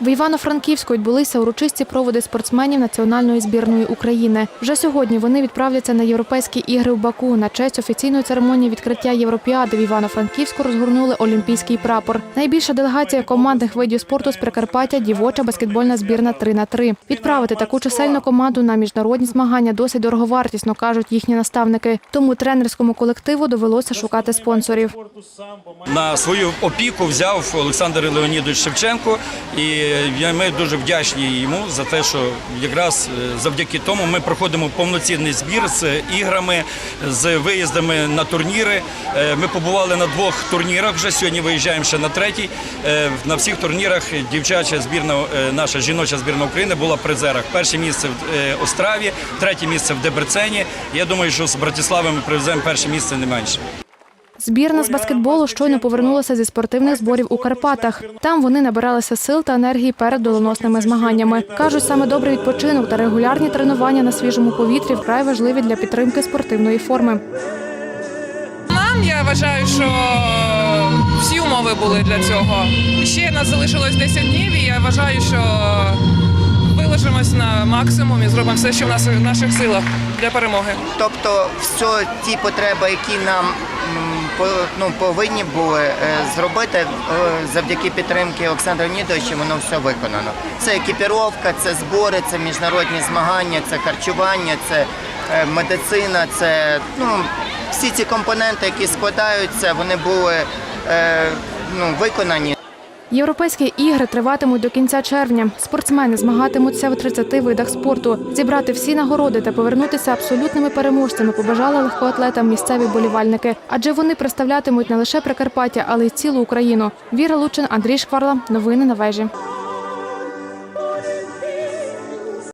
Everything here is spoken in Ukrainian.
В Івано-Франківську відбулися урочисті проводи спортсменів національної збірної України. Вже сьогодні вони відправляться на європейські ігри в Баку. На честь офіційної церемонії відкриття Європіади в Івано-Франківську розгорнули олімпійський прапор. Найбільша делегація командних видів спорту з Прикарпаття дівоча баскетбольна збірна 3 на 3 Відправити таку чисельну команду на міжнародні змагання досить дороговартісно, кажуть їхні наставники. Тому тренерському колективу довелося шукати спонсорів. На свою опіку взяв Олександр Леонідович Шевченко, і ми дуже вдячні йому за те, що якраз е, завдяки тому ми проходимо повноцінний збір з іграми, з виїздами на турніри. Е, Ми побували на двох турнірах. Вже сьогодні виїжджаємо ще на третій. Е, На всіх турнірах дівчача збірна, наша жіноча збірна України була в призерах. Перше місце в Остраві, третє місце в Дебрецені. Я думаю, що з Братислави ми привеземо перше місце не менше. Збірна з баскетболу щойно повернулася зі спортивних зборів у Карпатах. Там вони набиралися сил та енергії перед доленосними змаганнями. кажуть, саме добрий відпочинок та регулярні тренування на свіжому повітрі вкрай важливі для підтримки спортивної форми. Нам я вважаю, що всі умови були для цього. Ще нас залишилось 10 днів, і я вважаю, що виложимось на максимум і зробимо все, що в нас в наших силах для перемоги. Тобто, все ті потреби, які нам ну, повинні були е, зробити е, завдяки підтримки Олександра Нідовича, воно все виконано. Це екіпіровка, це збори, це міжнародні змагання, це харчування, це е, медицина, це ну, всі ці компоненти, які складаються, вони були ну, виконані. Європейські ігри триватимуть до кінця червня. Спортсмени змагатимуться в 30 видах спорту. Зібрати всі нагороди та повернутися абсолютними переможцями побажали легкоатлетам місцеві болівальники, адже вони представлятимуть не лише Прикарпаття, але й цілу Україну. Віра Лучин, Андрій Шкварла. Новини на вежі.